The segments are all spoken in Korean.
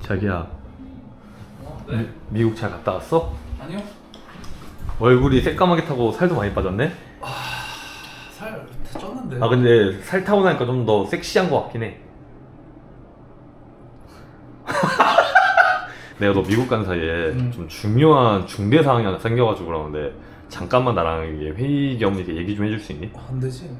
자기야 네? 미, 미국 잘 갔다 왔어? 아니요. 얼굴이 새까맣게 타고 살도 많이 빠졌네? 살 쪘는데. 아 근데 살 타고 나니까 좀 더 섹시한 것 같긴 해 내가 너 미국 간 사이에 음. 좀 중요한 중대 사항이 하나 생겨가지고 그러는데 잠깐만 나랑 이게 회의 겸 이렇게 얘기 좀 해줄 수 있니? 안 되지.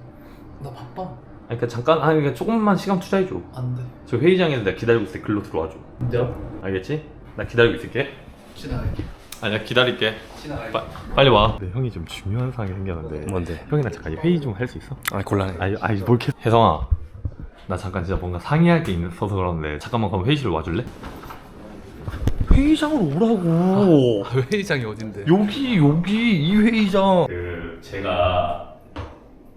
나 바빠. 아니, 그러니까 잠깐 아니 그러니까 조금만 시간 투자해줘 안 돼. 저 회의장에서 내가 기다리고 있을 때 글로 들어와줘 근데요? 알겠지? 나 기다리고 있을게 지나갈게. 아니야 기다릴게 지나갈게. 빠, 빨리 와 네, 형이 좀 중요한 사항이 생겼는데 뭔데? 형이랑 잠깐 회의 좀 할 수 있어? 아 곤란해. 아니, 아니 뭘 이렇게 혜성아 나 잠깐 진짜 뭔가 상의할 게 있어서 그러는데 잠깐만 그럼 회의실로 와줄래? 회의장으로 오라고 회의장이 어딘데? 여기 여기 이 회의장 그 제가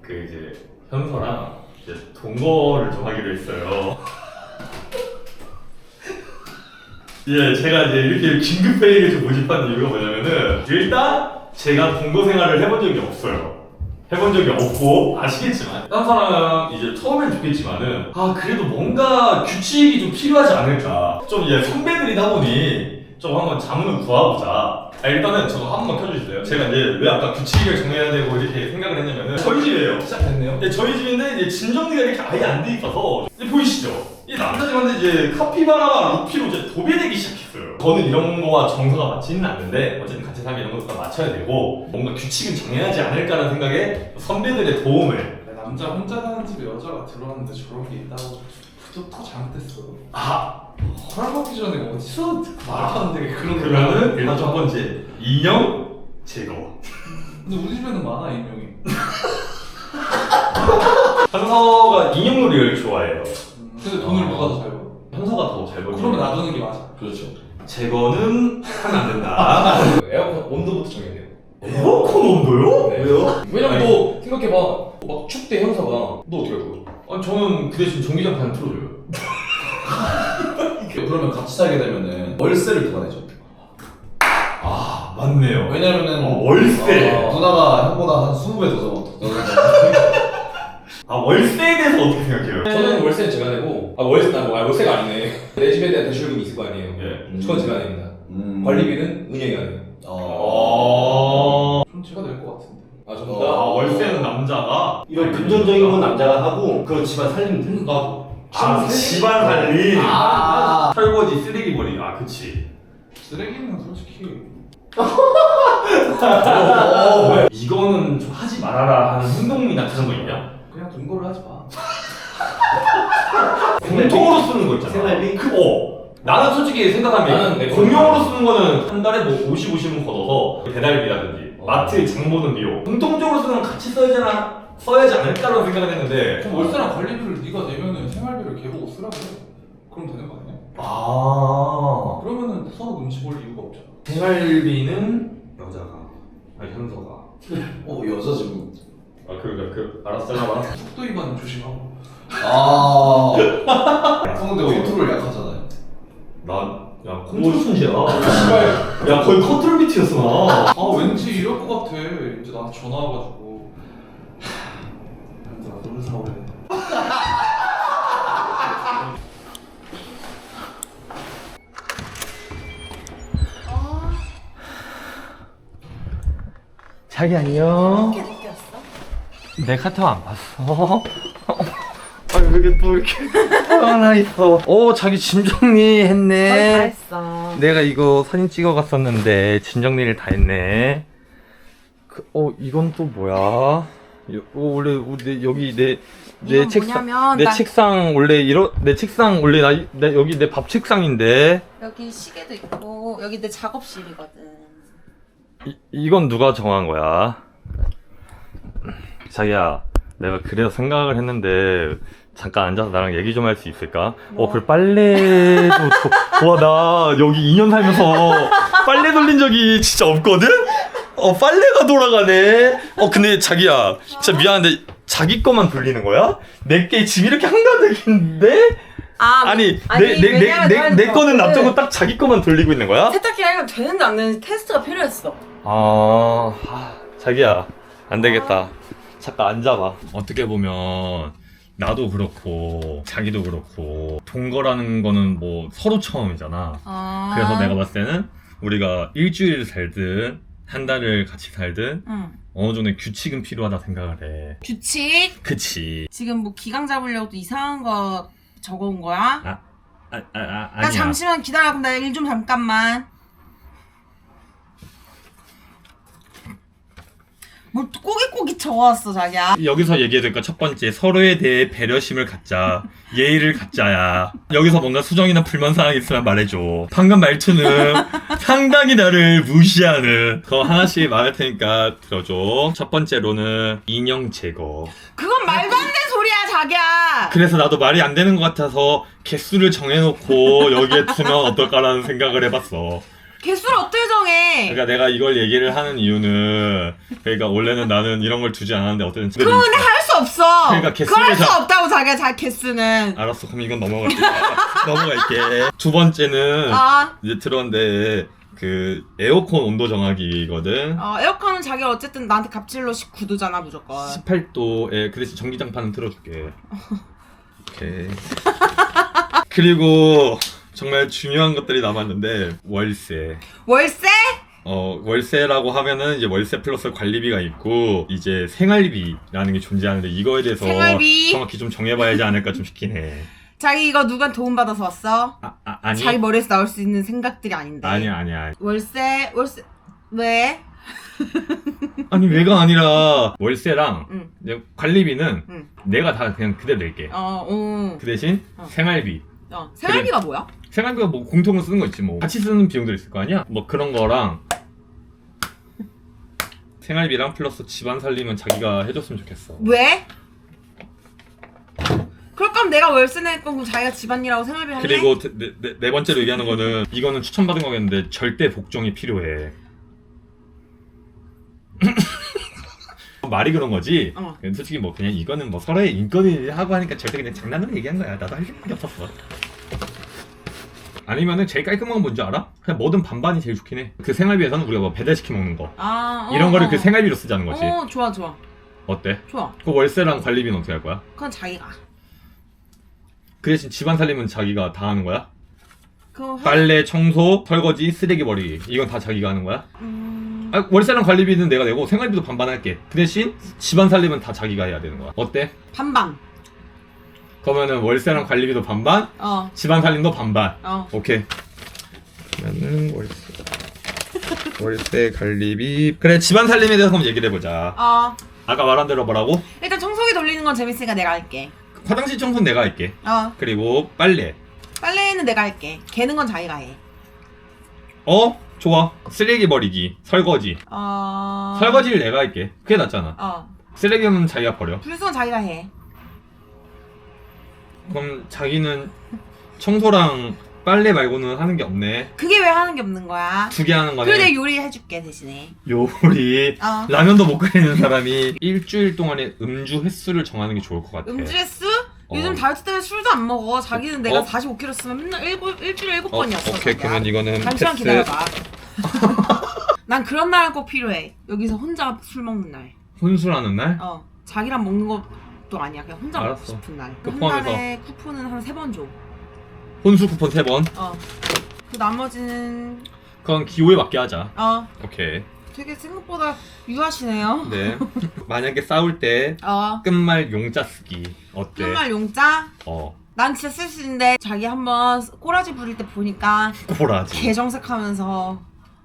그 이제 현서랑 이제 동거를 좀 하기로 했어요. 예 제가 이제 이렇게 긴급 회의를 좀 모집한 이유가 뭐냐면은 일단 제가 동거 생활을 해본 적이 없어요. 해본 적이 없고 아시겠지만 현서랑 이제 처음엔 좋겠지만은 아 그래도 뭔가 규칙이 좀 필요하지 않을까. 좀 이제 선배들이다 보니 좀 한번 자문을 구하고자 아, 일단은 저거 한 번만 켜주실래요? 제가 이제 왜 아까 규칙을 정해야 되고 이렇게 생각을 했냐면은 저희 집이에요 시작됐네요. 네, 저희 집인데 이제 짐 정리가 이렇게 아예 안 돼 있어서 이제 보이시죠? 이 남자들한테 이제 카피바라와 루피로 이제 도배되기 시작했어요. 저는 이런 거와 정서가 맞지는 않는데 어쨌든 같이 살면 이런 것도 다 맞춰야 되고 뭔가 규칙은 정해야지 않을까라는 생각에 선배들의 도움을 남자 혼자 사는 집에 여자가 들어왔는데 저런 게 있다고 부터 잘못했어. 아 허락하기 전에 어디서 말하는데 그런 거 그러면은 일단 첫 번째 인형 제거. 근데 우리 집에는 많아 인형이. 현서가 인형놀이를 좋아해요. 근데 돈을 누가 더 잘 벌어? 현서가 더 잘 벌고. 그러면 놔두는 게 맞아. 그렇죠. 제거는 하면 안 된다. 에어컨 온도부터 정해야 돼요. 에어컨 온도요? 네. 왜요? 왜냐면. 너 생각해봐. 막 춥대 형사가. 너 어떻게 할 거야? 아니 저는 그 대신 전기장판 틀어줘요. 그러면 같이 살게 되면은 월세를 누가 내죠? 아 맞네요. 왜냐면은 어, 월세. 어, 누나가 형보다 한 20배 더 더. 아 월세에 대해서 어떻게 생각해요? 저는 월세는 제가 내고 아 월세 아, 뭐, 아 월세가 아니네. 내 집에 대한 대출금이 있을 거 아니에요. 예. 그건 제가 냅니다. 음. 관리비는 은행이 안 해요. 어. 어. 이런 금전적인 건 남자가 하고 그런 집안 살림 든가 아 집안 관리. 아. 설거지 쓰레기 버리기. 아 그치. 쓰레기는 솔직히 이거는 좀 하지 말아라 하는 행동이나 그런 거 있냐? 그냥 동거를 하지 마. 공통으로 쓰는 거 있잖아. 생활비? 그 어. 나는 솔직히 생각하면 나는 내 공용으로 쓰는 거는 한 달에 뭐 50, 50은 걷어서 배달비라든지 어. 마트 장 보는 비용 공통적으로 쓰는 건 같이 써야잖아 써야지 않을까라고 생각을 했는데 그럼 월세랑 관리비를 네가 내면은 생활비를 걔보고 쓰라고 해. 그럼 되는 거 아니야? 아 그러면은 서로 눈치 볼 이유가 없잖아. 생활비는 여자가 아니 현서가 어 여자 지금. 아 그러니까 그 알았어 알아 속도 위반은 조심하고. 아. 형 근데 컨트롤 약하잖아요. 나야 컨트롤 순지야 야 거의 컨트롤 비트였어 나 아 왠지 이럴 것 같아. 이제 나한테 전화 와가지고. 나 노래 사오래. 자기 안녕 이렇게 느꼈어? 내 카톡 안 봤어? 아 이게 또 이렇게 하나 있어 오 자기 짐 거의 다 정리했네 했어. 내가 이거 사진 찍어 갔었는데 짐 정리를 다 했네. 그, 어 이건 또 뭐야? 요- 어, 원래 우리 내- 여기 내 내 이건 책상 뭐냐면 내 나- 책상 원래 이러 내 책상 원래 나, 내 여기 내 밥 책상인데 여기 시계도 있고 여기 내 작업실이거든. 이, 이건 누가 정한 거야? 자기야 내가 그래서 생각을 했는데 잠깐 앉아서 나랑 얘기 좀 할 수 있을까? 뭐? 어, 그 빨래도 와 나 여기 2년 살면서 빨래 돌린 적이 진짜 없거든? 어 빨래가 돌아가네. 어 근데 자기야 진짜 미안한데 자기 거만 돌리는 거야? 내 게 지금 이렇게 한가득인데? 아 아니 아니, 내내 내 왜냐면 내 내가 내 거는 그거를- 납작고 딱 자기 거만 돌리고 있는 거야? 세탁기 하면 되는지 안 되는지 테스트가 필요했어. 아, 아, 자기야 안 되겠다. 잠깐 앉아봐. 어떻게 보면 나도 그렇고 자기도 그렇고 동거라는 거는 뭐 서로 처음이잖아. 아. 그래서 내가 봤을 때는 우리가 일주일 살든 한 달을 같이 살든 응. 어느 정도의 규칙은 필요하다 생각을 해. 규칙. 그치. 지금 뭐 기강 잡으려고 또 이상한 거 적어온 거야? 아, 아, 아, 아 나 아니야. 잠시만 기다려. 그럼 나일 좀 잠깐만. 뭘또 꼬깃꼬깃 적어왔어 자기야. 여기서 얘기해야 될까 첫 번째 서로에 대해 배려심을 갖자. 예의를 갖자야. 여기서 뭔가 수정이나 불만 사항이 있으면 말해줘. 방금 말투는 상당히 나를 무시하는. 더 하나씩 말할 테니까 들어줘. 첫 번째로는 인형 제거. 그건 말도 안 되는 소리야 자기야. 그래서 나도 말이 안 되는 것 같아서 개수를 정해놓고 여기에 두면 어떨까라는 생각을 해봤어 개수를 어떻게 정해? 그러니까 내가 이걸 얘기를 하는 이유는 그러니까 원래는 나는 이런 걸 두지 않았는데 어쨌든 그건 할수 없어. 그러니까 개수를 그걸 할 수 자- 없다고 자기야 자 개수는. 알았어 그럼 이건 넘어갈게 넘어갈게 두 번째는 아. 이제 들었는데 그 에어컨 온도 정하기거든 어, 에어컨은 자기가 어쨌든 나한테 갑질로 19도잖아 무조건. 18도에 그 대신 전기장판은 틀어줄게 오케이 그리고 정말 중요한 것들이 남았는데 월세 월세? 어 월세라고 하면은 이제 월세 플러스 관리비가 있고 이제 생활비라는 게 존재하는데 이거에 대해서 생활비? 정확히 좀 정해봐야지 않을까 좀 싶긴 해 자기 이거 누가 도움 받아서 왔어? 아, 아, 아니 자기 머리에서 나올 수 있는 생각들이 아닌데. 아니야 아니야 월세 월세 왜? 아니 왜가 아니라 월세랑 응. 이제 관리비는 응. 내가 다 그냥 그대로 낼게. 어, 어. 그 대신 어. 생활비. 어. 생활비가 뭐야? 생활비가 뭐 공통으로 쓰는 거 있지 뭐. 같이 쓰는 비용들 있을 거 아니야? 뭐 그런 거랑 생활비랑 플러스 집안 살림은 자기가 해줬으면 좋겠어. 왜? 그럴 거면 내가 월세 낼 거고 자기가 집안일하고 생활비 할래? 그리고 네, 네, 네, 네 번째로 얘기하는 거는 이거는 추천받은 거겠는데 절대 복종이 필요해. 말이 그런 거지. 어. 솔직히 뭐 그냥 이거는 뭐 서로의 인권을 하고 하니까 절대 그냥 장난으로 얘기한 거야. 나도 할 생각이 없었어. 아니면은 제일 깔끔한 건 뭔지 알아? 그냥 뭐든 반반이 제일 좋긴 해. 그 생활비에서는 우리가 뭐 배달시켜 먹는 거 아, 어, 이런 거를 어. 그 생활비로 쓰자는 거지. 어, 좋아, 좋아. 어때? 좋아. 그 월세랑 관리비는 어떻게 할 거야? 그건 자기가. 그 대신 집안 살림은 자기가 다 하는 거야? 그거 해. 빨래, 청소, 설거지, 쓰레기 버리기 이건 다 자기가 하는 거야? 음... 아, 월세랑 관리비는 내가 내고 생활비도 반반 할게. 그 대신 집안 살림은 다 자기가 해야 되는 거야. 어때? 반반. 그러면은 월세랑 관리비도 반반, 어, 집안 살림도 반반. 어. 오케이. 그러면은 월세. 월세 관리비. 그래 집안 살림에 대해서 한번 얘기를 해보자. 어. 아까 말한 대로 뭐라고? 일단 청소기 돌리는 건 재밌으니까 내가 할게. 화장실 청소는 내가 할게. 어. 그리고 빨래. 빨래는 내가 할게. 개는 건 자기가 해. 어? 좋아. 쓰레기 버리기. 설거지. 어. 설거지를 내가 할게. 그게 낫잖아. 어. 쓰레기는 자기가 버려. 분수는 자기가 해. 그럼 자기는 청소랑 빨래 말고는 하는 게 없네. 그게 왜 하는 게 없는 거야? 두 개 하는 거네. 그래 내가 요리 해줄게 대신에. 요리. 어. 라면도 못 끓이는 사람이 일주일 동안의 음주 횟수를 정하는 게 좋을 것 같아. 음주 횟수? 어. 요즘 다이어트 때문에 술도 안 먹어. 자기는 내가 어? 45kg 쓰면 맨날 일곱, 일주일에 일곱 어, 번이었어. 오케이. 그러면 이거는 잠시만 패스. 기다려봐. 난 그런 날은 꼭 필요해. 여기서 혼자 술 먹는 날. 혼술하는 날? 어. 자기랑 먹는 것도 아니야. 그냥 혼자 알았어. 먹고 싶은 날. 그한 포함해서. 달에 쿠폰은 한 세 번 줘. 혼술 쿠폰 세 번. 어. 그 나머지는 그건 기호에 맞게 하자. 어 오케이. 되게 생각보다 유하시네요. 네. 만약에 싸울 때 어. 끝말 용자 쓰기 어때? 정말 용자? 어. 난 진짜 쓸 수 있는데 자기 한번 꼬라지 부릴 때 보니까 꼬라지. 개정색하면서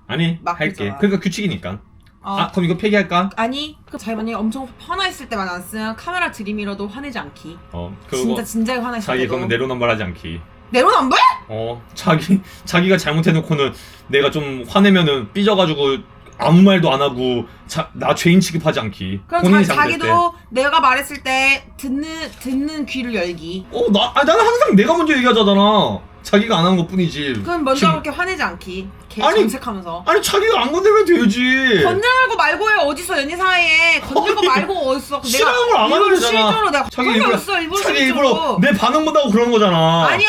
아니 막 할게. 그러잖아. 그러니까 규칙이니까. 어. 아 그럼 이거 폐기할까? 아니 그 자기 만약에 엄청 화나 있을 때만 안 쓰면 카메라 들이밀어도 화내지 않기. 어. 그거 진짜 진작에 화나 있을 자기 때도. 그러면 내로남불하지 않기. 내로남불? 어. 자기 자기가 잘못해놓고는 내가 좀 화내면은 삐져가지고 아무 말도 안 하고 자, 나 죄인 취급하지 않기. 그럼 본인이 자, 때. 자기도 내가 말했을 때 듣는 듣는 귀를 열기. 어, 나, 아, 나는 항상 내가 먼저 얘기하잖아. 자기가 안 하는 것 뿐이지. 그럼 먼저 지금- 그렇게 화내지 않기. 개 아니, 정색하면서. 아니, 자기가 안 건들면 되지. 건들고 말고요 어디서 연인 사이에 건들고 말고 어딨어 그 싫어하는 걸 안 하는 일부러 거잖아. 실제로 내가 자기 그런 게 일부러, 없어 일부러 자기 일부러 내 반응 본다고 그러는 거잖아. 아니야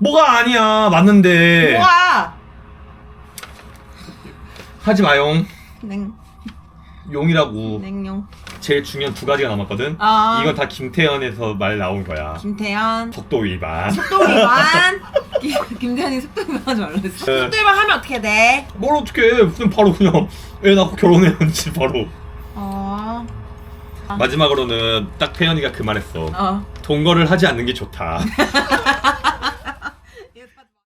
뭐가 아니야. 맞는데. 뭐야 하지 마용. 냉 용이라고. 냉용 제일 중요한 두 가지가 남았거든. 아. 이건 다 김태현에서 말 나온 거야. 김태현. 속도 위반. 속도 위반. 김- 김태현이 속도 위반하지 말라 했어. 네. 속도 위반 하면 어떻게 돼? 뭘 어떻게 무슨 바로 그냥 애 낳고 결혼해야지 바로. 어. 마지막으로는 딱 태현이가 그 말했어. 어. 동거를 하지 않는 게 좋다.